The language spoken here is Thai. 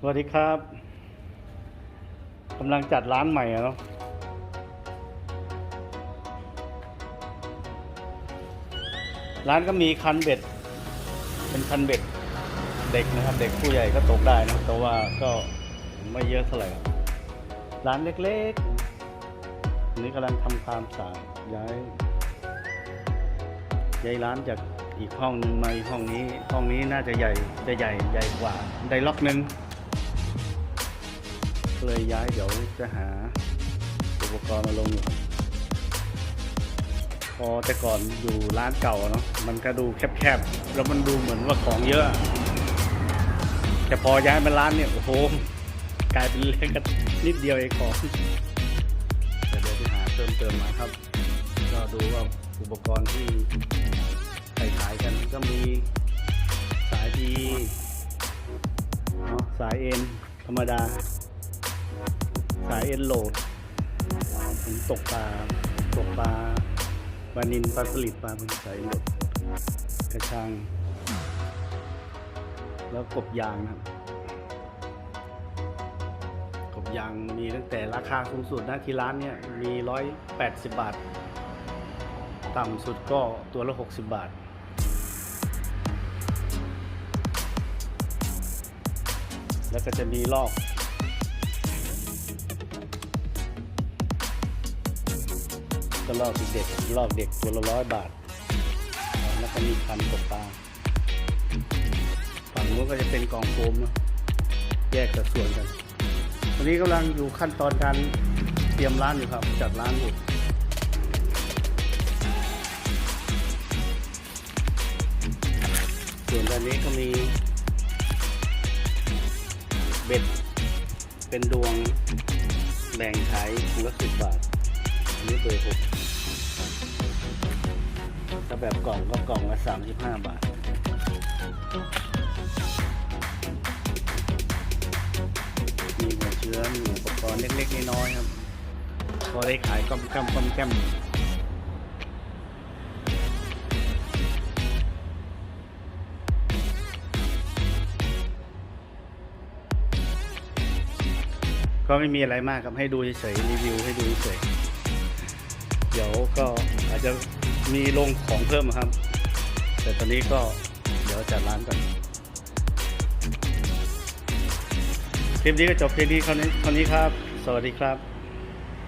สวัสดีครับกำลังจัดร้านใหม่อะเนาะร้านก็มีคันเบ็ด เป็นคันเบ็ดเด็กนะครับ เด็กผู้ใหญ่ก็ตกได้นะแต่ว่าก็ไม่เยอะเท่าไหร่ร้านเล็กๆอันนี้กำลังทำความสะอาดย้ายย้ายร้านจากอีกห้องหนึงมาอีกห้องนี้ห้องนี้น่าจะใหญ่จะใหญ่ใหญ่กว่าได้ล็อกหนึง เลยย้ายเดี๋ยวจะหาอุปกรณ์มาลงอยู่พอแต่ก่อนอยู่ร้านเก่าเนาะมันก็ดูแคบๆ แล้วมันดูเหมือนว่าของเยอะ แต่พอย้ายมาร้านเนี่ย โอ้โห กลายเป็นเล็กกันนิดเดียวเองของแต่เดี๋ยวไปหาเติมเติมมาครับ ก็ดูว่าอุปกรณ์ที่ใส่ขายกันก็มีสายทีเนาะสายเอ็นธรรมดา สายเอ็นโหลดผมตกปลาตกปลาปลานินปลาสลิดปลาเป็นสายโหลดกระชัง แล้วกบยางนะครับ กบยางมีตั้งแต่ราคาสูงสุดนะที่ร้านเนี่ยมีร้อยแปดสิบบาท ต่ำสุดก็ตัวละหกสิบบาทแล้วก็จะมีลอก ก็ลอกเด็กลอกเด็กตัวละร้อยบาท แล้วก็มีคันตกปลาฝั่งนู้นก็จะเป็นกองโฟมนะแยกสัดส่วนกันวันนี้กำลังอยู่ขั้นตอนการเตรียมร้านอยู่ครับ จัดร้านอยู่ส่วนด้านนี้ก็มี เบ็ดเป็นดวงแบ่งขายถุงละสิบบาท นนี้เบอร์หกถ้าแบบกล่องก็กล่องละสามสิบห้าบาทมีหัวเชื้อมีอุปกรณ์เล็กๆน้อยๆครับ พอได้ขายก้อมแก้มก้อมแก้มก็ไม่มีอะไรมากครับให้ดูเฉยๆรีวิวให้ดูเฉย เดี๋ยวก็อาจจะมีลงของเพิ่มครับ แต่ตอนนี้ก็เดี๋ยวจัดร้านก่อนคลิปนี้ก็จบเพียงนี้เท่านี้เท่านี้ครับ สวัสดีครับ